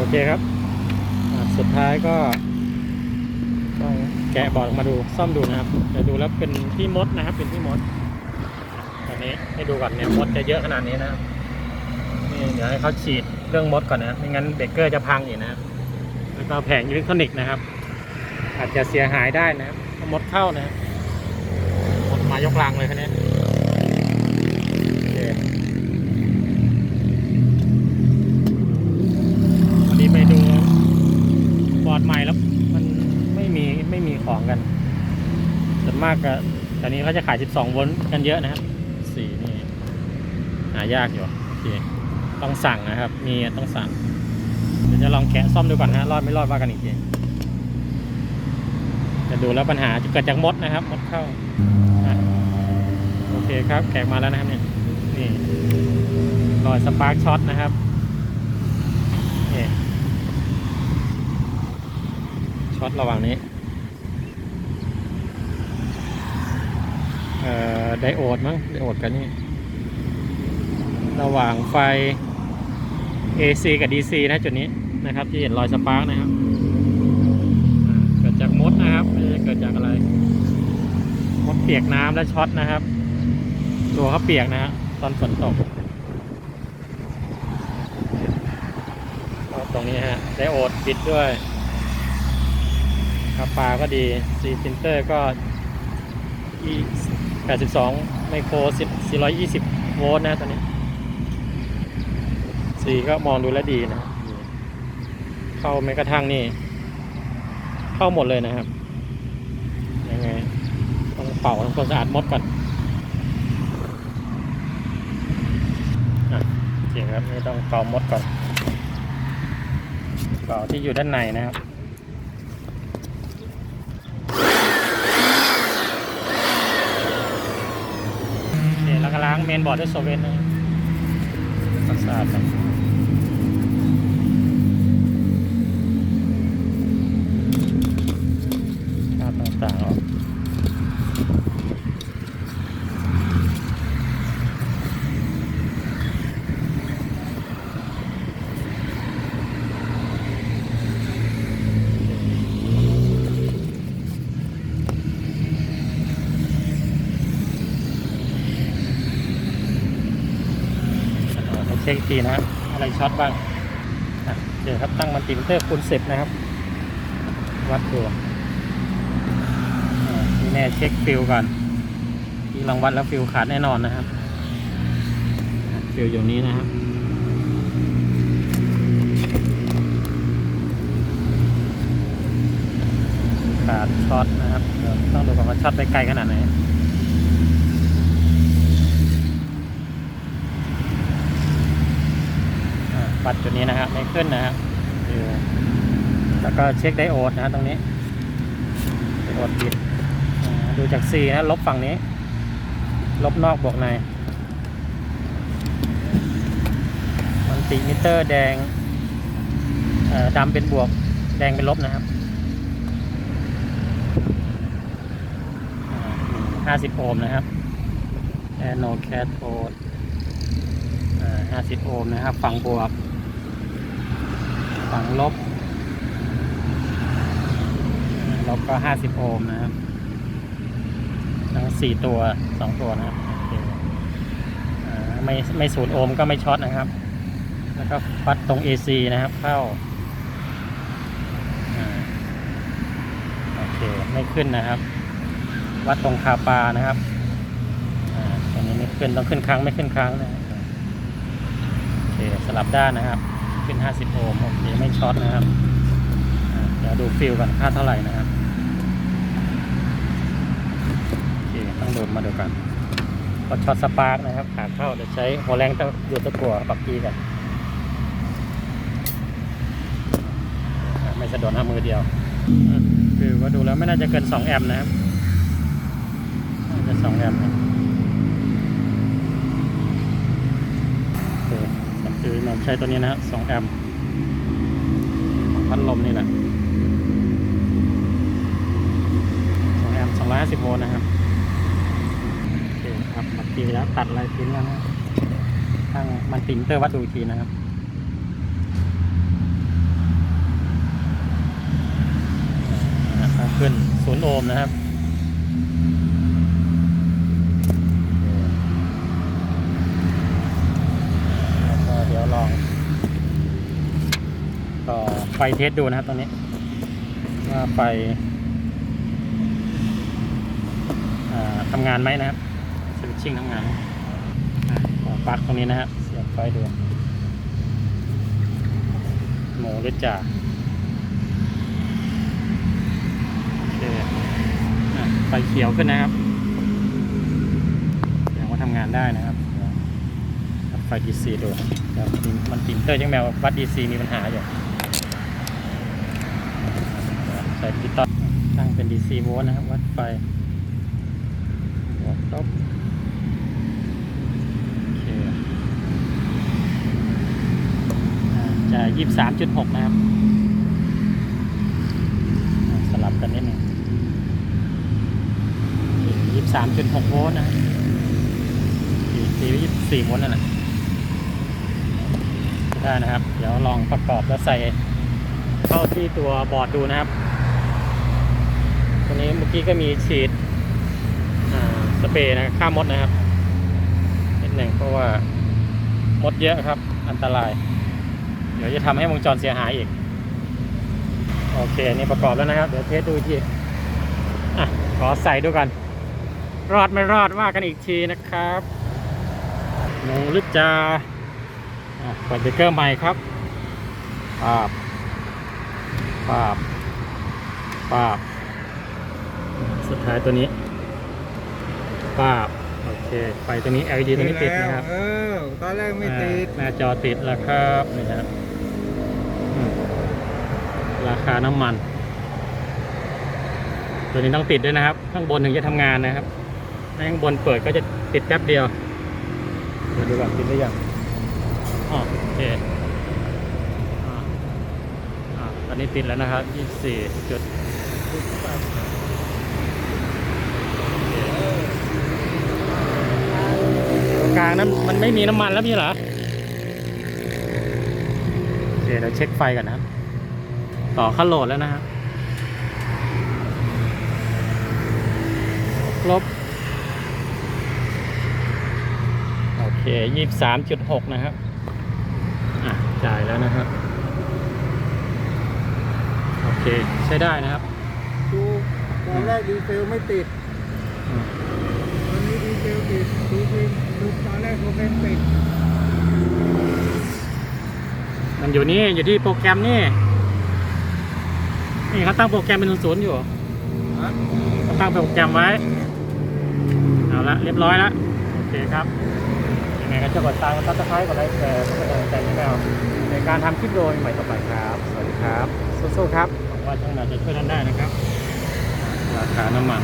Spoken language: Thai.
โอเคครับ สุดท้ายก็ต้องแกะบอร์ดออกมาดูซ่อมดูนะครับจะดูแล้วเป็นที่มดนะครับ เป็นที่มดตอนนี้ให้ดูก่อนเนี่ยมดจะเยอะขนาดนี้นะครับนี่เดี๋ยวให้เขาฉีดเรื่องมดก่อนนะไม่งั้นเบรกเกอร์จะพังอีกนะครับแล้วก็แผงอิเล็กทรอนิกส์นะครับ อาจจะเสียหายได้นะครับมดเข้านะมดมายกลังเลยคันนี้โอเค วันนี้ไป ดูบอร์ดใหม่แล้ว มันไม่มีไม่มีของกันส่วนมากก็ตอนนี้เขาจะขาย 12 โวลต์กันเยอะนะครับสีนี่หายากอยู่โอเคต้องสั่งนะครับ มีต้องสั่งเดี๋ยวจะลองแกะซ่อมดูก่อนนะรอดไม่รอดว่ากันอีกทีจะดูแล้วปัญหาจะเกิดจากมดนะครับมดเข้าโอเคครับแกะมาแล้วนะครับเนี่ยนี่รอยสปาร์กช็อตนะครับนี่ ช็อตระหว่างนี้ไดโอดมั้งไดโอดกันนี่ ระหว่างไฟ AC กับ DC นะจุดนี้นะครับ ที่เห็นรอยสปาร์กนะครับเกิดจากมดนะครับไม่ได้เกิดจากอะไรมดเปียกน้ำและช็อตนะครับ ตัวเขาเปียกนะฮะตอนฝนตกตรงนี้ฮะไดโอดปิดด้วย คาปาก็ดีซีฟินเตอร์ก็อี82 ไมโคร420 โวลต์นะตอนนี้ สีก็มองดูแลดีนะ เข้าแม้กระทั่งนี่ เข้าหมดเลยนะครับ ยังไง ต้องเป่าทำความสะอาดมดก่อนอะโอเคครับ นี่ต้องเป่ามดก่อนเป่าที่อยู่ด้านในนะครับโอเคแล้วก็ล้าง เมนบอร์ดด้วยโซเวนเลยสะอาดครับต่างๆออก เราเช็คอีกทีนะครับอะไรช็อตบ้างเดี๋ยวครับตั้งมันติมิเตอร์คูณสิบนะครับ วัดดูอ่านี่แน่เช็คฟิลก่อนที่ลองวัดแล้วฟิลขาดแน่นอนนะครับ ฟิลอยู่นี้นะครับขาดช็อตนะครับต้องดูก่อนว่าช็อตไปไกลขนาดไหนัดจุดนี้นะครับไม่ขึ้นนะครับดูแล้วก็เช็คไดโอดนะฮะตรงนี้ไดโอดปิดดูจาก C นะลบฝั่งนี้ ลบนอกบวกในมันติมิเตอร์แดงดำเป็นบวกแดงเป็นลบนะครับห้าสิบโอห์มนะครับแอนโนแคโทดห้าสิบโอห์มนะครับ ฝั่งบวก ฝั่งลบลบก็ห้าสิบโอห์มนะครับทั้งสี่ตัวสองตัวนะครับไม่ไม่ศูนย์โอห์มก็ไม่ช็อตนะครับ แล้วก็วัดตรง AC นะครับ เข้าอโอเคไม่ขึ้นนะครับ วัดตรงคาปานะครับอ่าตรงนี้ไม่ขึ้นต้องขึ้นครั้งไม่ขึ้นครั้งนะโอเคสลับด้านนะครับ ขึ้น 50 โอห์มโอเคไม่ช็อตนะครับเดี๋ยวดูฟิลก่อนค่าเท่าไหร่นะครับโอเคต้องดูมาดูกันก็ช็อตสปาร์กนะครับขาเข้าเดี๋ยวใช้หัวแรงตะหยุดตะกั่วปรับกีกันไม่สะดวกทำมือเดียวอ่าฟิลก็ดูแล้วไม่น่าจะเกิน 2 แอมป์นะครับน่าจะ2แอมป์นะ คือหนอนใช้ตัวนี้นะฮะสองแอมป์พัดลมนี่แหละสองแอมป์สองร้อยห้าสิบโวลต์นะครับโอเคครับมาตีแล้วตัดลายทิ้งแล้วนะตั้งมันติมเตอร์วัดดูทีนะครับขึ้นศูนย์โอห์มนะครับ ลองต่อไฟเทสดูนะครับตรงนี้ว่าไฟอ่าทำงานไหมนะครับสวิตชิ่งทำงานไหมอะต่อปลั๊กตรงนี้นะครับเสียบไฟดูโหมหรือจ่าโอเคอะไฟเขียวขึ้นนะครับแสดงว่าทำงานได้นะครับเดี๋ยววัดไฟ DC ดูเดี๋ยว มันติมเตอร์ยังแมววัด DC มีปัญหาอยู่ใส่ดิจิตอลตั้งเป็น DC โวลต์นะครับ วัดไฟวัดลบโอเคจะยี่สามจุดหกนะครับ สลับกันนิดหนึ่งยี่สามจุดหกโวลต์นะสี่ยี่สี่โวลต์นั่นแหละ ได้นะครับ เดี๋ยวลองประกอบแล้วใส่เข้าที่ตัวบอร์ดดูนะครับ ตัวนี้เมื่อกี้ก็มีฉีดสเปรย์นะฆ่ามดนะครับนิดหนึ่งเพราะว่ามดเยอะครับ อันตราย เดี๋ยวจะทำให้วงจรเสียหายอีก โอเค นี่ประกอบแล้วนะครับ เดี๋ยวเทสดูทีอะขอใส่ดูกัน รอดไม่รอดว่ากันอีกทีนะครับหนูลึกจาอะ เปิดเบรกเกอร์ใหม่ครับปาบปาบปาบ สุดท้ายตัวนี้ป้าบ โอเค ไฟตัวนี้ LED ตัวนี้ติดนะครับ เออ ตอนแรกไม่ติดอ่าหน้าจอติดแล้วครับนี่ครับอืมราคาน้ำมัน ตัวนี้ต้องติดด้วยนะครับ ข้างบนถึงจะทำงานนะครับถ้าข้างบนเปิดก็จะติดแป๊บเดียวเดี๋ยวดูก่อนติดหรือยัง อ๋อโอเคอ่าอ่าตอนนี้ติดแล้วนะครับ 24จุดกลางนั้นมันไม่มีน้ำมันแล้วพี่เหรอโอเคเดี๋ยวเช็คไฟก่อนนะครับ ต่อขั้นโหลดแล้วนะครับลบโอเคยี่สามจุดหกนะครับ จ่ายแล้วนะครับโอเคใช้ได้นะครับดูตอนแรกดีเซลไม่ติดอืมตอนนี้ดีเซลติดดูพิมดูตอนแรกโปรแกรมติดมันอยู่นี่อยู่ที่โปรแกรมนี่นี่เขาตั้งโปรแกรมเป็นศูนย์ๆอยู่ฮะเขาตั้งโปรแกรมไว้เอาละเรียบร้อยแล้วโอเคครับยัง ไงก็จะกดตามกดซับสไครต์กดไลค์แชร์เพื่อเป็นกำลังใจให้เราในการทำคลิปโดยใหม่ต่อไปครับสวัสดีครับสู้ๆครับหวังว่าช่องเราจะช่วยท่านได้นะครับ ราคาน้ำมัน